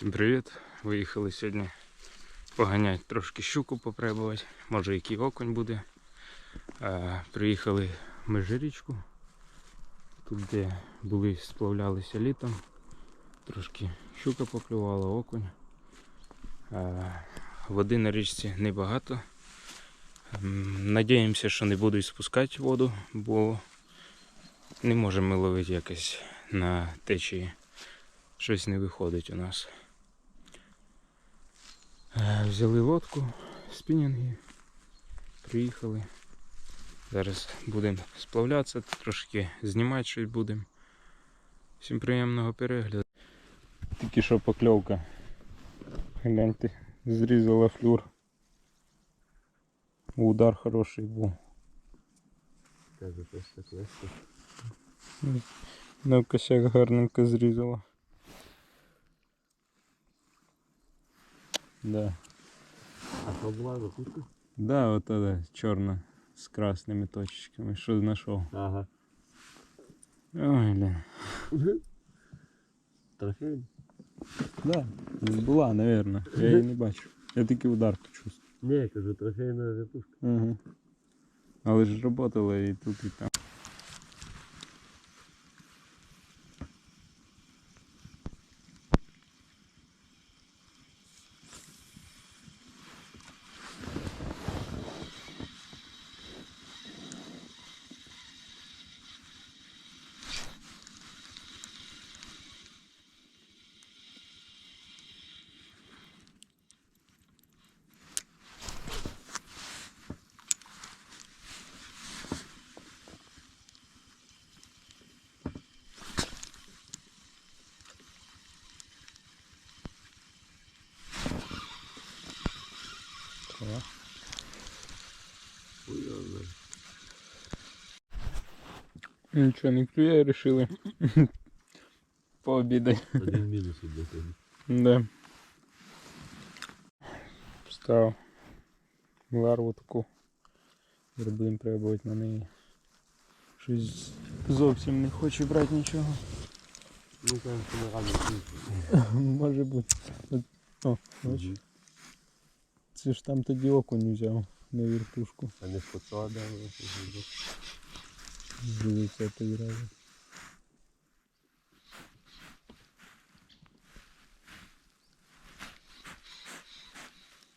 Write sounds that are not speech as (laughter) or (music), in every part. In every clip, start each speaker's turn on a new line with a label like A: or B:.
A: Всім привіт! Виїхали сьогодні поганяти трошки щуку попробувати, може який окунь буде. Приїхали в Межирічку, тут де були, сплавлялися літом. Трошки щука поклювала, окунь. Е, води на річці небагато. Надіємося, що не будуть спускати воду, бо не можемо ловити якось на течії. Щось не виходить у нас. Е, Взяли лодку, спінінги, приїхали. Зараз будемо сплавлятися, трошки знімати щось будемо. Всім приємного перегляду. Тільки що покльовка. Гляньте, зрізала флюр. Удар хороший був. На косяк гарненько зрізала. Да.
B: А то була закутка?
A: Да, вот это черно с красными точечками. Что нашел?
B: Ага.
A: Ой, бля.
B: Трофей?
A: Да, була, наверное. Я її не бачу. Я тільки удар почувствую.
B: Ні, я кажу, трофейна вертушка.
A: Ага. Але ж работала і тут, і там. О.
B: Ой, я знаю.
A: Нічого не клює, решили (laughs) пообідати.
B: Один мінус від сьогодні.
A: Да. Встав ларву таку. Зараз будемо пробувати на неї. Щось зовсім не хоче брати нічого.
B: Ну, там що ми рано
A: Може бути. От- О, бачиш, Це ж там тоді окунь взяв на вертушку.
B: А не споцала, да,
A: Дивився той раз.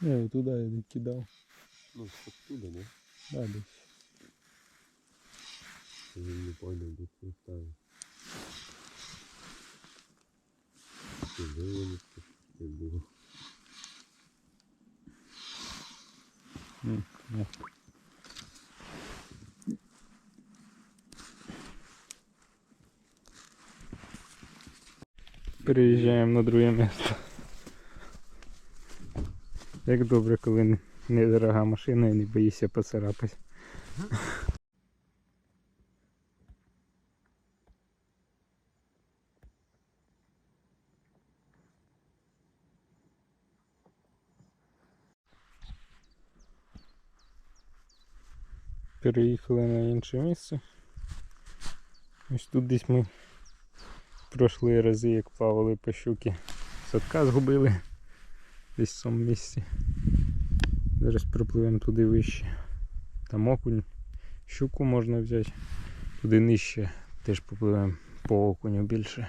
A: Не, туди я кидав.
B: Ну, споцтуда, не?
A: Да, десь.
B: Він не понял, де це ставив. Це вивели, це
A: Переїжджаємо на друге місце. Як добре, коли недорога машина і не боїшся поцарапати. Переїхали на інше місце. Ось тут десь ми пройшли рази, як плавали по щуки. Садка згубили десь в цьому місці. Зараз припливемо туди вище. Там окунь, щуку можна взяти. Туди нижче теж попливемо по окуню більше.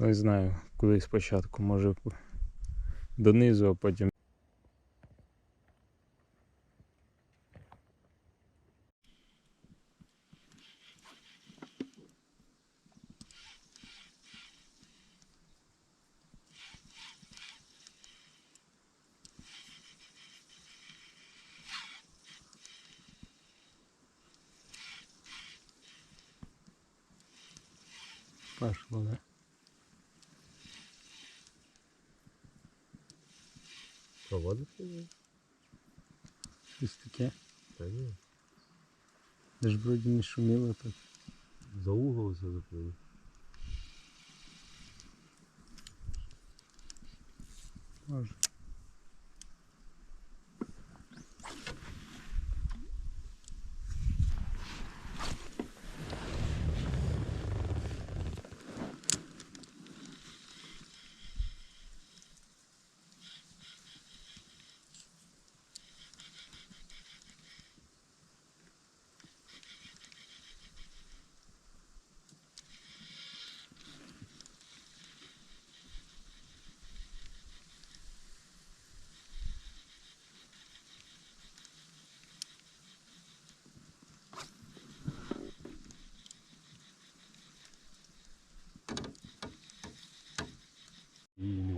A: Не знаю, куди спочатку, може донизу, а потім. Пошло, да?
B: Проводиться? ні?
A: Щось таке.
B: Та ні.
A: Ж вроді не шуміло так.
B: За угол все заплили.
A: Може.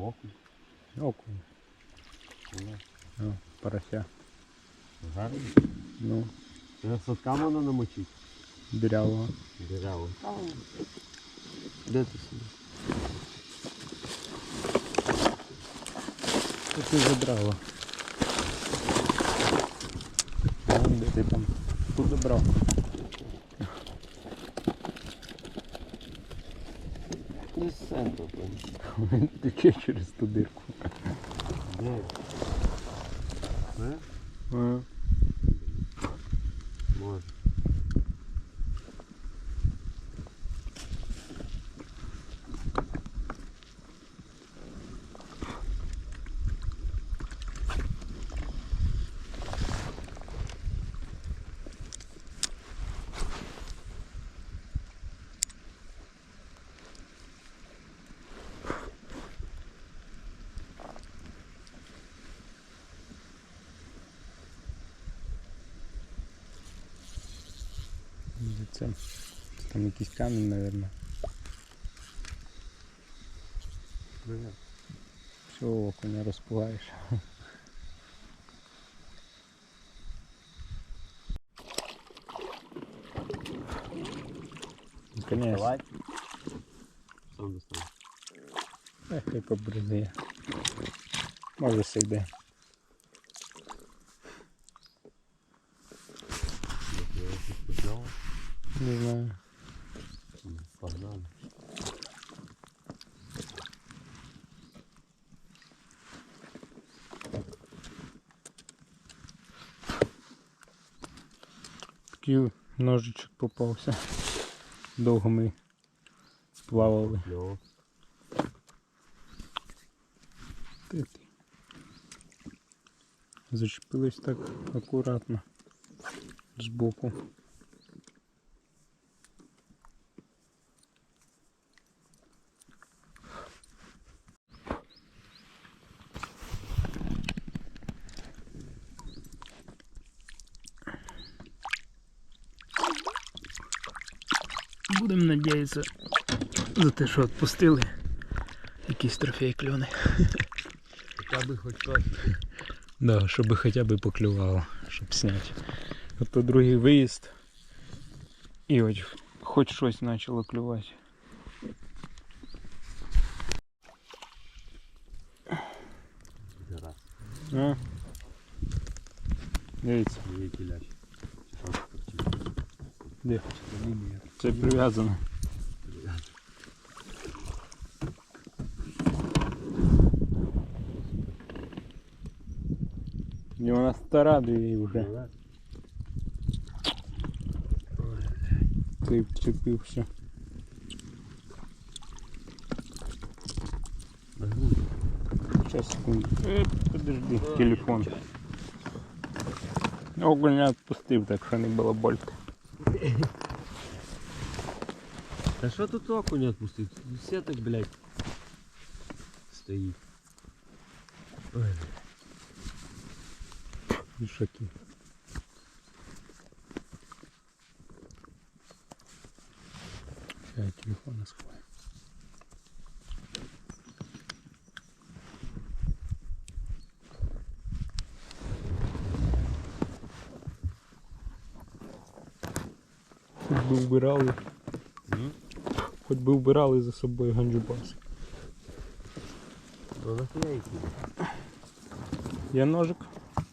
B: Окунь.
A: Окунь.
B: Ну,
A: порося.
B: Гарно.
A: Ну,
B: сотками воно намочити.
A: дырявого.
B: Дерево. Де ти
A: ти забрала? Вон де ти там. Тут забрав.
B: Не з центру, блин.
A: Він тече через ту дирку.
B: Де? Де? Може.
A: Це там якийсь камінь, мабуть. Все, окуня розпугаєш. Конечно.
B: Давай. Сам достану.
A: Ех, хай побризує. Може сойде.
B: Я щось почав.
A: Не знаю.
B: Погнали.
A: Такий ножичок попався. Довго ми плавали. Зачепились так акуратно. Збоку. Будемо надіятися за те, що відпустили. якісь трофей кльони.
B: Хоча би хоч раз.
A: Да, щоб хоча б поклювало, щоб зняти. А другий виїзд. І от хоч щось почало клювати. де?
B: Це лінія.
A: Це прив'язано. І вона стара дві вже.
B: Давай.
A: Ти вчепився.
B: На грудь.
A: Сейчас, секунду. Е, подожди, телефон. Огонь відпустив, так що не було больки. (laughs)
B: Та що тут окунь відпустив? Тут Сеток, блядь. Стоїть. Ой,
A: Вішаки. Сейчас я телефон сховаю. Хоч би вбирали, хоч би вбирали за собою ганджубас.
B: Ну нахуя?
A: Є ножик?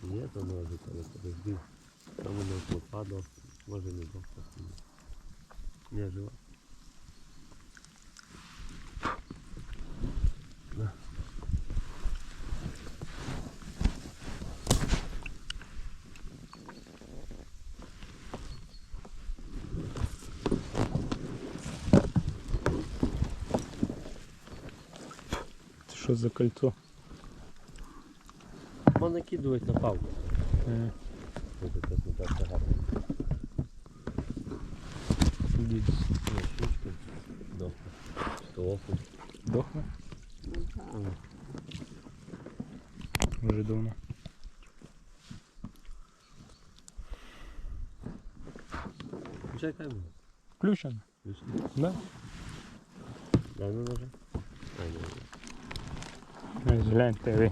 B: Є то ножик, але подожди. Там у нас попадав. Може не був. Не жива.
A: Що за кольцо?
B: Можна накидувати на палку.
A: Е,
B: Ось це не так багато.
A: Сидіть.
B: Штучки. Дохне.
A: Дохне? Вже давно.
B: Включай камеру.
A: Включено?
B: Включи.
A: Да? Ось гляньте, ви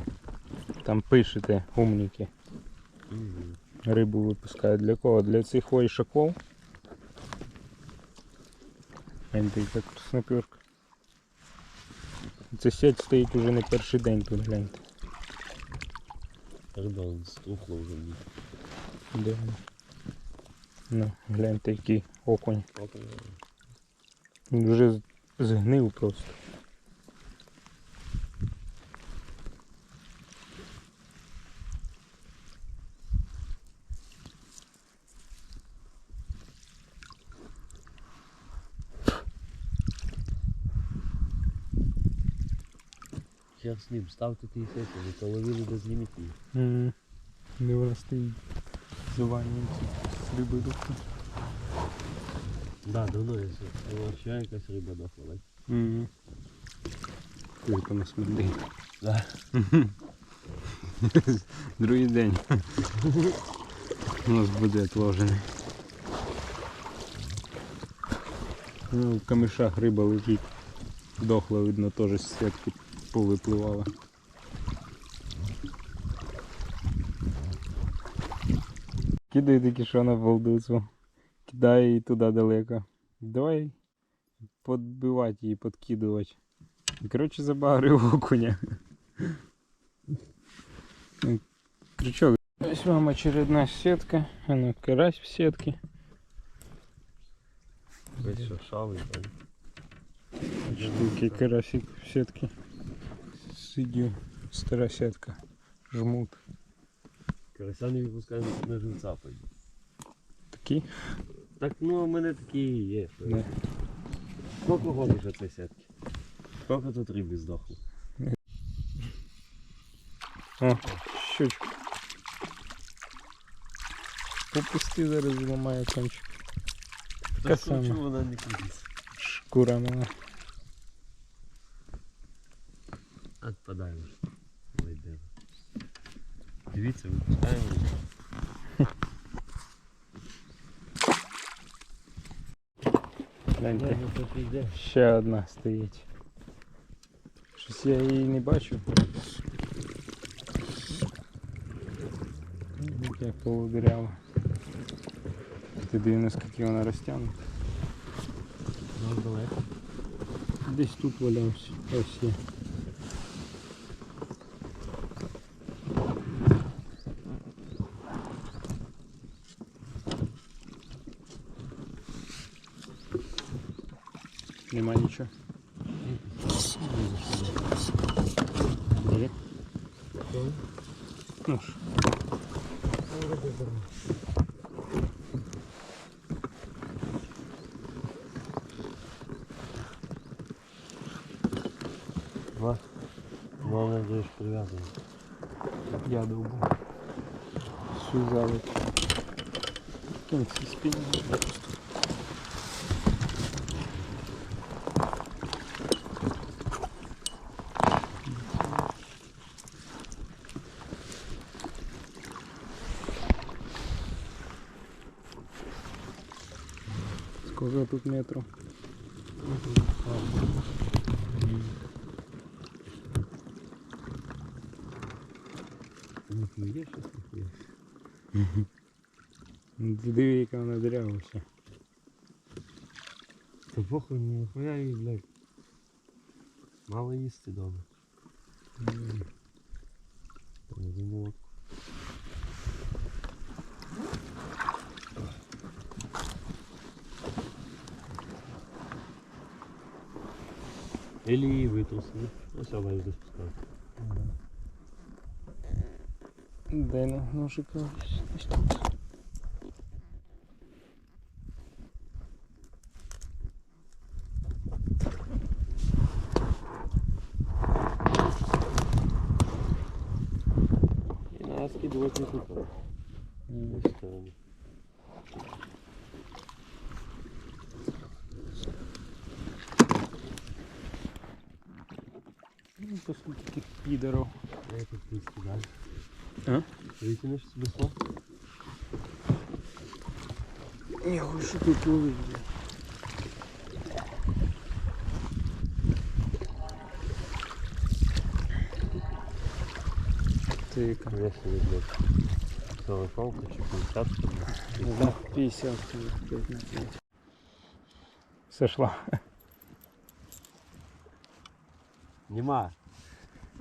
A: там пишете, умніки.
B: Мгм.
A: Рибу випускають для кого? Для цих войшаков. Гляньте, яка красноперка. Ця сеть стоїть уже не перший день тут, гляньте.
B: Риба он струхла вже.
A: Де? Ну, гляньте, який окунь.
B: Окунь.
A: Вже згнив просто.
B: З ним, ставте ті сети, ви половину без лімітів.
A: Угу. Де вона стоїть? Зуванням риби духу.
B: Да, давно я. Ще якась риба дохла.
A: Як вона смердить.
B: Да. (laughs)
A: Другий день. У нас буде отложений. Ну, в камишах риба лежить. Дохла, видно, теж з сітки повипливала. Кидай таки що на болдицю. Кидай її туди далеко. Давай подбивати її, подкидувати. Коротше, забагрив (laughs) окуня. Крючок. Ось вам очередная сетка. Она карась в сетке.
B: Весь шершавий, там.
A: Штуки карасик в сетке. Стара сетка. Жмут.
B: Карася не випускаємо на живця пойде.
A: Такі?
B: Так ну у мене такі і є.
A: Да.
B: Скільки от цієї сетки? Скільки тут риби здохло?
A: О, щучка. Попусти зараз зламає кончик. Така сама.
B: не?
A: Шкура мала.
B: Отпадаємо. Вийдемо. Дивіться, випускаємо.
A: Гляньте. Ще одна стоїть. Щось я її не бачу. Як полудирява. Ти диви, наскільки вона розтягнута.
B: Ну.
A: Десь тут валявся. Ось є. Нема нічого. Бери. Ну ж.
B: Два. Головне, де ж прив'язаний.
A: Я довбу. Связали. В кінці спини. тут метров?
B: Не п'є щось не п'є.
A: Диви, яка вона дырява вся.
B: Та похуй, ніхуя їй, блядь. Мало їсти дома. Її витрусили. Ось вона спускати.
A: Дай на ножика. ось тут. лідеру.
B: Витянеш весло?
A: Не, хочу тут ловить. Ты
B: как? Целая палка, чи 50
A: Да, 50 5 на 5. Сошла.
B: Нема.